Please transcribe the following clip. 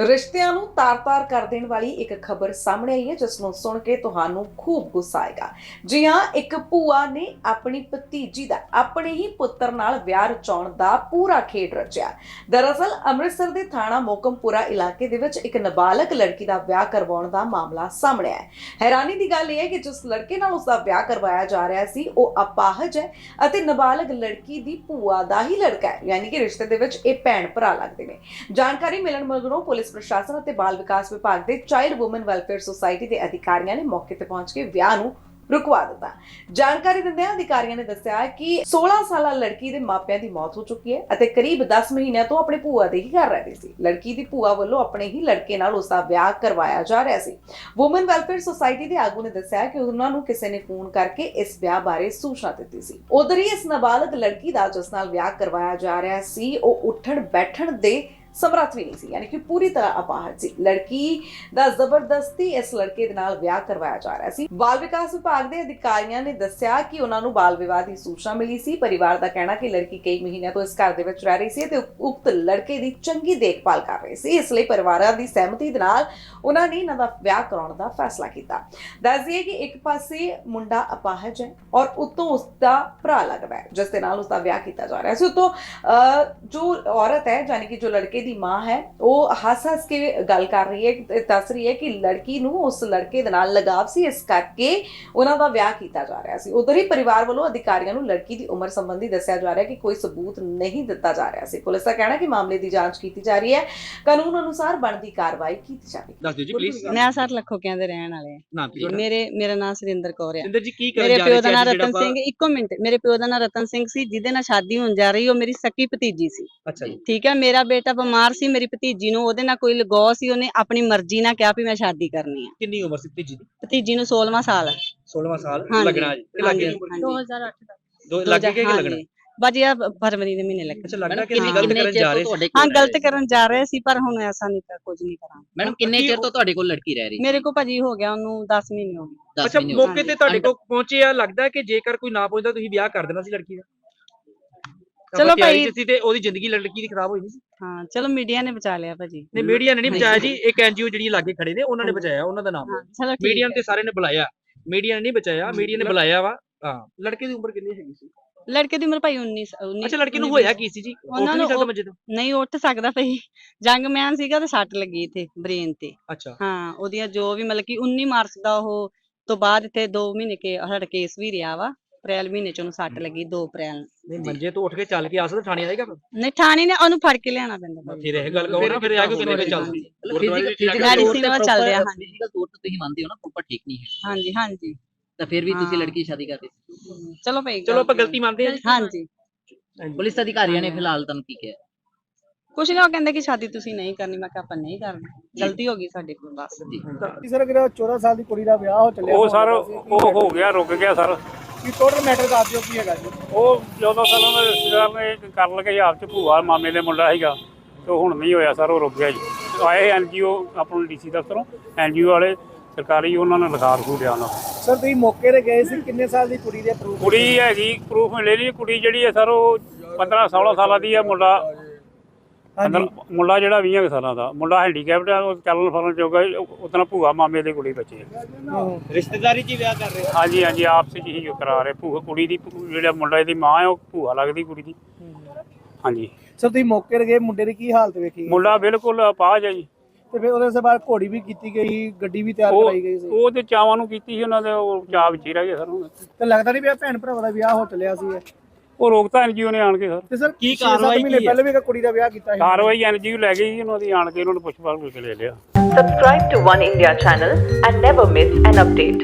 ਰਿਸ਼ਤਿਆਂ ਨੂੰ ਤਾਰ-ਤਾਰ ਕਰ ਦੇਣ ਵਾਲੀ ਇੱਕ ਖਬਰ ਸਾਹਮਣੇ ਆਈ ਹੈ, ਜਿਸ ਨੂੰ ਸੁਣ ਕੇ ਤੁਹਾਨੂੰ ਖੂਬ ਗੁੱਸਾ ਆਏਗਾ। ਜੀ ਹਾਂ, ਇੱਕ ਭੂਆ ਨੇ ਆਪਣੀ ਭਤੀਜੀ ਦਾ, ਆਪਣੇ ਹੀ ਪੁੱਤਰ ਨਾਲ ਵਿਆਹ ਰਚਾਉਣ ਦਾ ਪੂਰਾ ਖੇਡ ਰਚਿਆ। ਦਰਅਸਲ, ਅੰਮ੍ਰਿਤਸਰ ਦੇ ਥਾਣਾ ਮੋਕਮਪੁਰਾ ਇਲਾਕੇ ਦੇ ਵਿੱਚ ਇੱਕ ਨਾਬਾਲਗ ਲੜਕੀ ਦਾ ਵਿਆਹ ਕਰਵਾਉਣ ਦਾ ਮਾਮਲਾ ਸਾਹਮਣੇ ਆਇਆ ਹੈਰਾਨੀ ਦੀ ਗੱਲ ਇਹ ਹੈ ਕਿ ਜਿਸ ਲੜਕੇ ਨਾਲ ਉਸ ਦਾ ਵਿਆਹ ਕਰਵਾਇਆ ਜਾ ਰਿਹਾ ਸੀ, ਉਹ ਅਪਾਹਜ ਹੈ ਅਤੇ ਨਾਬਾਲਗ ਲੜਕੀ ਦੀ ਭੂਆ ਦਾ ਹੀ ਲੜਕਾ ਹੈ, ਯਾਨੀ ਕਿ ਰਿਸ਼ਤੇ ਦੇ ਵਿੱਚ ਇਹ ਭੈਣ ਭਰਾ ਲੱਗਦੇ ਨੇ। ਜਾਣਕਾਰੀ ਮਿਲਣ ਮਗਰੋਂ ਪੁਲਿਸ ਪ੍ਰਸ਼ਾਸਨ ਅਤੇ ਬਾਲ ਵਿਕਾਸ ਵਿਭਾਗ ਦੇ ਚਾਈਲਡ ਔਮਨ ਵੈਲਫੇਅਰ ਸੁਸਾਇਟੀ ਦੇ ਅਧਿਕਾਰੀਆਂ ਨੇ ਮੌਕੇ ਤੇ ਪਹੁੰਚ ਕੇ ਵਿਆਹ ਨੂੰ ਰੁਕਵਾ ਦਿੱਤਾ। ਜਾਣਕਾਰੀ ਦਿੰਦਿਆਂ ਅਧਿਕਾਰੀਆਂ ਨੇ ਦੱਸਿਆ ਕਿ 16 ਸਾਲਾ ਲੜਕੀ ਦੇ ਮਾਪਿਆਂ ਦੀ ਮੌਤ ਹੋ ਚੁੱਕੀ ਹੈ ਅਤੇ ਕਰੀਬ 10 ਮਹੀਨਿਆਂ ਤੋਂ ਆਪਣੇ ਭੂਆ ਦੇ ਹੀ ਘਰ ਰਹੀ ਸੀ। ਲੜਕੀ ਦੀ ਭੂਆ ਵੱਲੋਂ ਆਪਣੇ ਹੀ ਲੜਕੇ ਨਾਲ ਉਸ ਦਾ ਵਿਆਹ ਕਰਵਾਇਆ ਜਾ ਰਿਹਾ ਸੀ। ਔਮਨ ਵੈਲਫੇਅਰ ਸੁਸਾਇਟੀ ਦੇ ਆਗੂ ਨੇ ਦੱਸਿਆ ਕਿ ਉਹਨਾਂ ਨੂੰ ਕਿਸੇ ਨੇ ਫੋਨ ਕਰਕੇ ਇਸ ਵਿਆਹ ਬਾਰੇ ਸੂਚਨਾ ਦਿੱਤੀ ਸੀ। ਉਧਰ ਹੀ ਇਸ ਨਾਬਾਲਗ ਲੜਕੀ ਦਾ ਜਿਸ ਨਾਲ ਵਿਆਹ ਕਰਵਾਇਆ ਜਾ ਰਿਹਾ ਸੀ, ਉਹ ਉੱਠਣ ਬੈਠਣ ਦੇ ਸਮਰੱਥ ਵੀ ਨਹੀਂ ਸੀ ਯਾਨੀ ਕਿ ਪੂਰੀ ਤਰ੍ਹਾਂ ਅਪਾਹਜ ਸੀ। ਲੜਕੀ ਦਾ ਜ਼ਬਰਦਸਤੀ ਇਸ ਲੜਕੇ ਦੇ ਨਾਲ ਵਿਆਹ ਕਰਵਾਇਆ ਜਾ ਰਿਹਾ ਸੀ। ਬਾਲ ਵਿਕਾਸ ਵਿਭਾਗ ਦੇ ਅਧਿਕਾਰੀਆਂ ਨੇ ਦੱਸਿਆ ਕਿ ਉਹਨਾਂ ਨੂੰ ਬਾਲ ਵਿਵਾਹ ਦੀ ਸੂਚਨਾ ਮਿਲੀ ਸੀ। ਪਰਿਵਾਰ ਦਾ ਕਹਿਣਾ ਕਿ ਲੜਕੀ ਕਈ ਮਹੀਨਿਆਂ ਤੋਂ ਇਸ ਘਰ ਦੇ ਵਿੱਚ ਰਹਿ ਰਹੀ ਸੀ ਤੇ ਉਕਤ ਲੜਕੇ ਦੀ ਚੰਗੀ ਦੇਖਭਾਲ ਕਰ ਰਹੀ ਸੀ। ਇਸ ਲਈ ਪਰਿਵਾਰਾਂ ਦੀ ਸਹਿਮਤੀ ਦੇ ਨਾਲ ਉਹਨਾਂ ਨੇ ਇਹਨਾਂ ਦਾ ਵਿਆਹ ਕਰਾਉਣ ਦਾ ਫੈਸਲਾ ਕੀਤਾ। ਦੱਸ ਦਈਏ ਕਿ ਇੱਕ ਪਾਸੇ ਮੁੰਡਾ ਅਪਾਹਜ ਹੈ ਔਰ ਉਤੋਂ ਉਸ ਦਾ ਭਰਾ ਲੱਗਦਾ ਹੈ ਜਿਸ ਦੇ ਨਾਲ ਉਸ ਦਾ ਵਿਆਹ ਕੀਤਾ ਜਾ ਰਿਹਾ ਸੀ। ਉਤੋਂ ਅਹ, ਜੋ ਔਰਤ ਹੈ ਯਾਨੀ ਕਿ ਜੋ ਲੜਕੇ ਦੀ ਮਾਂ ਹੈ ਉਹ ਹੱਸ ਹੱਸ ਕੇ ਗੱਲ ਕਰ ਰਹੀ ਹੈ ਦੱਸ ਰਹੀ ਹੈ ਕਿ ਲੜਕੀ ਨੂੰ ਉਸ ਲੜਕੇ ਦੇ ਨਾਲ ਲਗਾਵ ਸੀ ਇਸ ਕਰਕੇ ਉਹਨਾਂ ਦਾ ਵਿਆਹ ਕੀਤਾ ਜਾ ਰਿਹਾ ਸੀ। ਉਧਰ ਹੀ ਪਰਿਵਾਰ ਵੱਲੋਂ ਅਧਿਕਾਰੀਆਂ ਨੂੰ ਲੜਕੀ ਦੀ ਉਮਰ ਸੰਬੰਧੀ ਦੱਸਿਆ ਜਾ ਰਿਹਾ ਕਿ ਕੋਈ ਸਬੂਤ ਨਹੀਂ ਦਿੱਤਾ ਜਾ ਰਿਹਾ ਸੀ। ਪੁਲਿਸ ਦਾ ਕਹਿਣਾ ਹੈ ਕਿ ਮਾਮਲੇ ਦੀ ਜਾਂਚ ਕੀਤੀ ਜਾ ਰਹੀ ਹੈ। ਕਾਨੂੰਨ ਅਨੁਸਾਰ ਬਣਦੀ ਕਾਰਵਾਈ ਕੀਤੀ ਜਾਵੇਗੀ। ਦੱਸ ਦਿਓ ਜੀ ਪਲੀਜ਼ ਮੈਂ ਸਰ ਲੱਖੋਕਿਆਂ ਦੇ ਰਹਿਣ ਵਾਲੇ ਆ। ਨਾਮ ਮੇਰੇ ਮੇਰਾ ਨਾਮ ਸੁਰਿੰਦਰ ਕੌਰ ਆ। ਸਿੰਦਰ ਜੀ ਕੀ ਕਰਨ ਮੇਰੇ ਜਾ ਪਿਓ ਰਹੇ ਦਾ ਸੀ ਨਾਮ ਅੱਜ ਜਿਹੜਾ ਰਤਨ ਸਿੰਘ ਇੱਕੋ ਮਿੰਟ। ਮੇਰੇ ਪਿਓ ਦਾ ਨਾਮ ਰਤਨ ਸਿੰਘ ਸੀ ਜਿਹਦੇ ਨਾਲ ਸ਼ਾਦੀ ਹੋਣ ਜਾ ਰਹੀ ਉਹ ਮੇਰੀ ਸਕੀ ਭਤੀਜੀ ਸੀ। ਅੱਛਾ ਜੀ। ਠੀਕ ਹੈ ਮੇਰਾ ਬੇਟਾ ਬਿਮਾਰ ਸੀ ਮੇਰੀ ਭਤੀਜੀ ਨੂੰ ਉਹਦੇ ਨਾਲ ਕੋਈ ਲਗਾਅ ਸੀ ਉਹਨੇ ਆਪਣੀ ਮਰਜ਼ੀ ਨਾਲ ਕਿਹਾ ਵੀ ਮੈਂ ਸ਼ਾਦੀ ਕਰਨੀ ਆ। ਕਿੰਨੀ ਉਮਰ ਸੀ ਭਤੀਜੀ ਦੀ? ਭਤੀਜੀ ਨੂੰ 16ਵਾਂ ਸਾਲ ਹੈ 16ਵਾਂ ਸਾਲ ਹਾਂਜੀ, ਲੱਗਣਾ ਜੀ ਤੇ ਲੱਗੇ ਹਾਂਜੀ, ਉਮਰ ਹਾਂਜੀ। 2008 ਦਾ ਦੋ। ਲੱਗੇ ਕਿ ਲੱਗਣਾ? ਬਾਜੀ ਆ ਫਰਵਰੀ ਦੇ ਮਹੀਨੇ ਲੱਗੇ ਅੱਛਾ ਲੱਗਣਾ ਕਿ ਅਸੀਂ ਗਲਤ ਕਰਨ ਜਾ ਰਹੇ ਸੀ? ਹਾਂ ਗਲਤ ਕਰਨ ਜਾ ਰਹੇ ਸੀ ਪਰ ਹੁਣ ਐਸਾ ਨਹੀਂ ਕਰ ਕੁਝ ਨਹੀਂ ਕਰਾਂ ਮੈਡਮ ਕਿੰਨੇ ਚਿਰ ਤੋਂ ਤੁਹਾਡੇ ਕੋਲ ਲੜਕੀ ਰਹਿ ਰਹੀ ਮੇਰੇ ਕੋ ਭਾਜੀ ਹੋ ਗਿਆ ਉਹਨੂੰ 10 ਮਹੀਨੇ ਹੋ ਗਏ। ਅੱਛਾ ਮੌਕੇ। ਤੇ ਤੁਹਾਡੇ ਕੋਲ ਪਹੁੰਚਿਆ ਲੱਗਦਾ ਕਿ ਜੇਕਰ ਕੋਈ ਨਾ ਪਹੁੰਚਦਾ ਤੁਸੀਂ ਵਿਆਹ ਕਰ ਦੇਣਾ ਸੀ ਲੜਕੀ ਦਾ? ਚਲੋ ਭਾਈ। ਸੀ ਤੇ ਉਹਦੀ ਜ਼ਿੰਦਗੀ ਲੜਕੀ ਦੀ ਖਰਾਬ ਹੋਈ ਨਹੀਂ ਸੀ। ਹਾਂ ਚਲੋ ਮੀਡੀਆ ਨੇ ਬਚਾ ਲਿਆ ਭਾਜੀ। ਨਹੀਂ ਮੀਡੀਆ ਨੇ ਨਹੀਂ। ਬਚਾਇਆ ਜੀ ਇੱਕ ਐਨਜੀਓ ਜਿਹੜੀ ਲਾਗੇ ਖੜੇ ਨੇ ਉਹਨਾਂ ਨੇ। ਬਚਾਇਆ ਉਹਨਾਂ ਦਾ ਨਾਮ। ਚਲੋ ਠੀਕ ਮੀਡੀਆ ਹੈ। ਨੇ ਤੇ ਸਾਰੇ ਨੇ ਬੁਲਾਇਆ। ਮੀਡੀਆ ਨੇ ਨਹੀਂ ਬਚਾਇਆ ਮੀਡੀਆ ਨੇ ਬੁਲਾਇਆ ਵਾ। ਹਾਂ। ਲੜਕੇ ਦੀ ਉਮਰ ਕਿੰਨੀ ਹੈਗੀ ਸੀ? ਲੜਕੇ ਦੀ ਉਮਰ ਭਾਈ 19 19 ਅੱਛਾ ਲੜਕੀ ਨੂੰ ਹੋਇਆ ਕੀ ਸੀ ਜੀ? ਉਹਨਾਂ ਨਹੀਂ ਨੂੰ ਸਕਦਾ ਉਹ- ਮੰਜੇ ਤੋਂ? ਨਹੀਂ ਉੱਠ ਸਕਦਾ ਭਈ। ਜੰਗ ਮੈਨ ਸੀਗਾ ਤੇ ਸੱਟ ਲੱਗੀ ਇੱਥੇ ਬ੍ਰੇਨ ਤੇ। ਅੱਛਾ। ਹਾਂ ਉਹਦੀਆਂ ਜੋ ਵੀ ਮਤਲਬ ਕਿ 19 ਮਾਰਚ ਦਾ ਉਹ ਤੋਂ ਬਾਅਦ ਇੱਥੇ 2 ਮਹੀਨੇ ਕੇ ਸਾਡਾ ਕੇਸ ਵੀ ਰਿਹਾ ਵਾ। ਅਪ੍ਰੈਲ ਮਹੀਨੇ ਚ ਉਹਨੂੰ ਸੱਟ ਲੱਗੀ 2 ਅਪ੍ਰੈਲ ਨੂੰ। ਨਹੀਂ ਮੰਜੇ ਤੋਂ ਉੱਠ ਕੇ ਚੱਲ ਕੇ ਆ ਸਕਦਾ ਥਾਣੇ ਆਏਗਾ ਫਿਰ? ਨਹੀਂ ਠਾਣੀ ਨੇ ਉਹਨੂੰ ਫੜ ਕੇ ਲਿਆਣਾ ਪੈਂਦਾ ਫਿਰ ਇਹ ਗੱਲ ਕਹੋ ਨਾ ਫਿਰ ਆ ਕੇ ਕਿੰਨੇ ਚੱਲਦੀ? ਵੱਲ ਚੱਲਦੇ ਆ, proper- ਹਾਂਜੀ। physical ਤੌਰ ਤੇ ਤੁਸੀਂ ਮੰਨਦੇ ਹੋ ਨਾ ਪ੍ਰੋਪਰ ਠੀਕ ਨਹੀਂ ਹੈ। ਹਾਂਜੀ ਹਾਂਜੀ। ਤਾਂ ਫਿਰ ਵੀ ਤੁਸੀਂ ਹਾਂ। ਲੜਕੀ ਦੀ ਸ਼ਾਦੀ ਕਰ ਰਹੇ ਸੀ। ਚਲੋ ਭਾਈ ਚਲੋ ਆਪਾਂ ਗਲਤੀ ਮੰਨਦੇ ਹਾਂ। ਹਾਂਜੀ। ਪੁਲਿਸ ਅਧਿਕਾਰੀਆਂ ਨੇ ਫਿਲਹਾਲ ਤੁਹਾਨੂੰ ਕੀ ਕਿਹਾ? ਕੁਛ ਨਹੀਂ ਉਹ ਕਹਿੰਦੇ ਕਿ ਸ਼ਾਦੀ ਤੁਸੀਂ ਨਹੀਂ ਕਰਨੀ ਮੈਂ ਕਿਹਾ ਆਪਾਂ ਨਹੀਂ ਕਰਨੀ। ਗਲਤੀ ਹੋ ਗਈ ਸਾਡੇ ਕੋਲ ਬਸ। ਜੀ। ਜੀ ਸਰ ਜਿਹੜਾ 14 ਸਾਲ ਦੀ ਕੁੜੀ ਦਾ ਵਿਆਹ ਹੋ ਚੱਲਿਆ ਉਹ ਸਰ ਉਹ ਹੋ ਗਿਆ ਰੁਕ ਗਿਆ ਸਰ। ਕੀ ਟੋਟਲ ਮੈਟਰ ਦੱਸ ਦਿਓ ਕੀ ਹੈਗਾ ਜੀ। ਉਹ ਜਦੋਂ ਸਾਲਾਂ ਦਾ ਰਿਸ਼ਤੇਦਾਰ ਨੇ ਕਰਨ ਲੱਗੇ ਸੀ ਆਪ ਚ ਭੂਆ ਮਾਮੇ ਦੇ ਮੁੰਡਾ ਸੀਗਾ ਤੇ ਹੁਣ ਨਹੀਂ ਹੋਇਆ ਸਰ ਉਹ ਰੁਕ ਗਿਆ ਜੀ। ਆਏ ਐਨਜੀਓ ਆਪਣਾ ਡੀਸੀ ਦਫ਼ਤਰੋਂ ਐਨਜੀਓ ਵਾਲੇ ਸਰਕਾਰੀ ਉਹਨਾਂ ਨੇ ਲਿਖਾ ਰਖੂ ਲਿਆ ਉਹਨਾਂ ਨੂੰ। ਸਰ ਤੁਸੀਂ ਮੌਕੇ ਤੇ ਗਏ ਸੀ ਕਿੰਨੇ ਸਾਲ ਦੀ ਕੁੜੀ ਦੇ ਪ੍ਰੂਫ ਕੁੜੀ ਹੈਗੀ ਪ੍ਰੂਫ ਮਿਲੇ ਨਹੀਂ ਕੁੜੀ ਜਿਹੜੀ ਹੈ ਸਰ ਉਹ 15 16 ਸਾਲਾਂ ਦੀ ਹੈ ਮੁੰਡਾ। ਹਾਂਜੀ। ਮੁੰਡਾ ਜਿਹੜਾ 20 ਕੁ ਸਾਲਾਂ ਦਾ ਮੁੰਡਾ ਹੈਂਡੀਕੈਪਡ ਹੈ ਉਹ ਚੱਲਣ ਫਿਰਨ ਜੋਗਾ ਉਤਨਾ ਭੂਆ ਮਾਮੇ ਦੀ ਕੁੜੀ ਬੱਚੇ ਹੈ ਹਾਂ। ਰਿਸ਼ਤੇਦਾਰੀ 'ਚ ਹੀ ਵਿਆਹ ਕਰ ਰਹੇ ਹਾਂਜੀ ਹਾਂਜੀ ਆਪਸ ਵਿੱਚ ਹੀ ਕਰਾ ਰਹੇ। ਭੂਆ ਕੁੜੀ ਦੀ ਜਿਹੜਾ ਮੁੰਡਾ ਦੀ ਮਾਂ ਹੈ ਉਹ ਭੂਆ ਲੱਗਦੀ ਕੁੜੀ ਦੀ। ਹਾਂਜੀ। ਸਰ ਤੁਸੀਂ ਮੌਕੇ ਤੇ ਗਏ ਮੁੰਡੇ ਦੀ ਕੀ ਹਾਲਤ ਵੇਖੀ? ਮੁੰਡਾ ਬਿਲਕੁਲ ਅਪਾਹਜ ਹੈ ਜੀ। ਤੇ ਫਿਰ ਉਹਦੇ ਸੇ ਬਾਅਦ ਘੋੜੀ ਵੀ ਕੀਤੀ ਗਈ ਗੱਡੀ ਵੀ ਤਿਆਰ ਉਹ ਕਰਾਈ ਗਈ ਸੀ? ਉਹ ਤੇ ਚਾਵਾਂ ਨੂੰ ਕੀਤੀ ਸੀ ਉਹਨਾਂ ਦੇ ਉਹ ਚਾਅ ਵਿੱਚ ਹੀ ਰਹਿ ਗਏ ਸਰ ਹੁਣ। ਤੇ ਲੱਗਦਾ ਨਹੀਂ ਪਿਆ ਭੈਣ ਭਰਾਵਾਂ ਦਾ ਵਿਆਹ ਹੋ ਚੱਲਿਆ ਸੀ ਇਹ। ਉਹ ਰੋਕਤਾ ਐਨਜੀਓ ਨੇ ਆਣ ਕੇ ਸਰ ਤੇ ਸਰ ਕੀ ਕਾਰਵਾਈ ਮਹੀਨੇ ਕੀ ਹੈ? ਪਹਿਲੇ ਵੀ ਇੱਕ ਕੁੜੀ ਦਾ ਵਿਆਹ ਕੀਤਾ ਸੀ ਕਾਰਵਾਈ ਐਨਜੀਓ ਲੈ ਗਈ ਜੀ ਉਹਨਾਂ ਦੀ ਆਣ ਕੇ ਉਹਨਾਂ ਨੂੰ ਪੁੱਛ ਪਾਲ ਕੇ ਲੈ ਲਿਆ Subscribe to One India channel and never miss an update.